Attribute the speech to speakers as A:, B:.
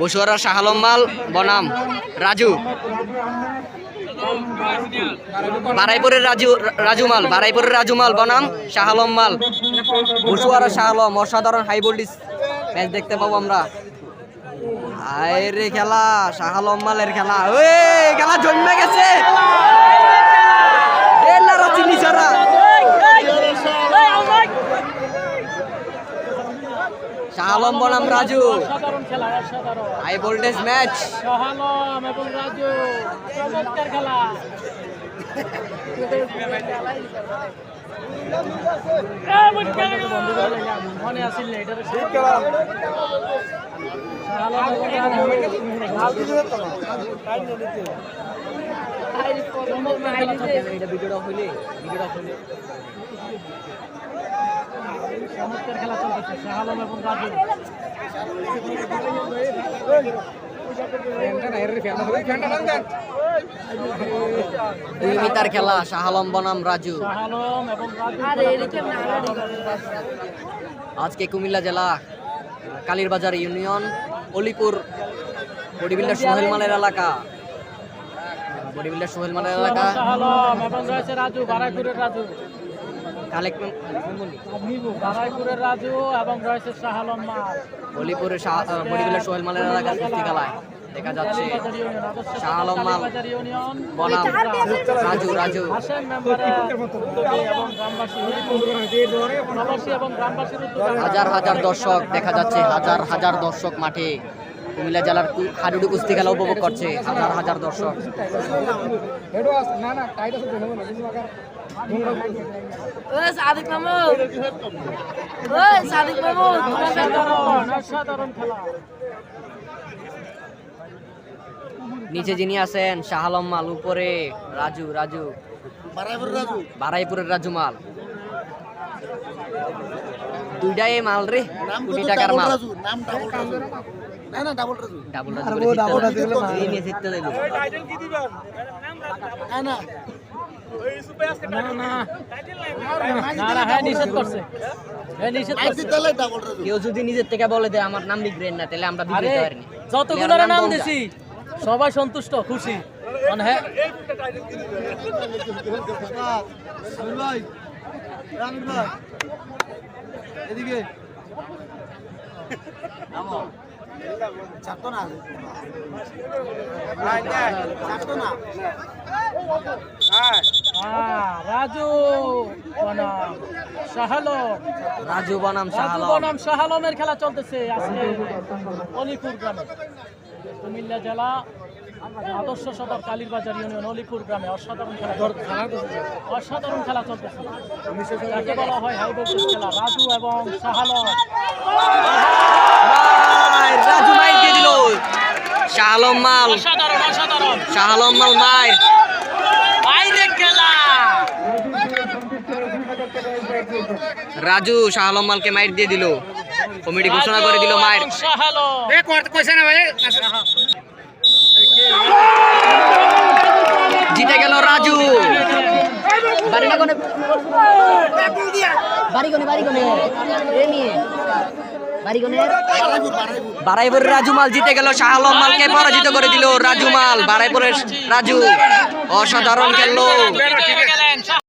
A: বসুয়ারা শাহালম্বাল, বনাম, রাজু। বারাইপুরের রাজু, রাজুমাল, বারাইপুরের রাজুমাল, বনাম শাহালম্মাল বসুয়ারা শাহালম, অসাধারণ হাই ভোল্টেজ ম্যাচ দেখতে পাবো আমরা। আরে খেলা শাহালম্মালের খেলা। ওই, খেলা জন্মে গেছে। শাহালম বনাম রাজু। High voltage match.
B: এবং রাজু চমৎকার খেলা। মনে আসিল না এটার
A: দুই মিটার খেলা, শাহালম, বনাম, রাজু। আজকে কুমিল্লা জেলা, Kalirbazar union, Olipur body builder Sohel মালের এলাকা। বডি বিল্ডার সোহেল মালের এলাকা।
B: এবং রয়েছে রাজু বারাইপুরের রাজু। বারাইপুরের রাজু এবং রয়েছে মাল।
A: বডি বিল্ডার সোহেল মালের এলাকা খেলায় দেখা যাচ্ছে। মাল। বনাম। রাজু রাজু। হাজার হাজার দর্শক দেখা যাচ্ছে। হাজার হাজার দর্শক মাঠে। কুমিল্লা জেলার হাডুডু কুস্তি খেলা উপভোগ করছে হাজার হাজার দর্শক। নিচে যিনি আছেন শাহালম মাল উপরে রাজু রাজু। বারাইপুরের রাজু। মাল। দুইটাই মাল রে কোটি টাকার মাল। ডাবল রাজু এই নিয়ে জিততে দিল
B: না না। হ্যাঁ নিষেধ করছে। হ্যাঁ নিষেধ করছে।
A: কেউ যদি নিজের থেকে বলে দেয় আমার নাম লিখবেন না তাহলে আমরা
B: যতগুলোর নাম? দিছি সবাই সন্তুষ্ট খুশি। মানে হ্যাঁ। হ্যাঁ, রাজু বনাম শাহালম।
A: রাজু বনাম
B: রাজু
A: শাহালম।
B: বনাম শাহালমের খেলা চলতেছে আজকে অলিপুর গ্রামে। কুমিল্লা জেলা আদর্শ সদর কালীরবাজার ইউনিয়ন অলিপুর গ্রামে অসাধারণ খেলা চলতেছে। অসাধারণ খেলা চলতেছে। যাকে বলা হয় হাই ভোল্টেজ খেলা। রাজু এবং শাহালম।
A: মার, রাজু মাইর দিয়ে দিল। শাহালম মাল।
B: অসাধারণ অসাধারণ।
A: শাহালম মাল
B: খেলা।
A: রাজু শাহালম মালকে মাইর দিয়ে দিল। কমিটি ঘোষণা করে দিল
B: শাহালম।
A: জিতে গেল রাজু। বাড়ি না কোনে বাড়ি কোনে? বাড়ি এ রাজুমাল বাড়ি রাজু মাল জিতে গেল শাহ আলম মালকে পরাজিত করে দিল রাজু মাল বারাইপুরের রাজু অসাধারণ খেললো।
B: গেলেন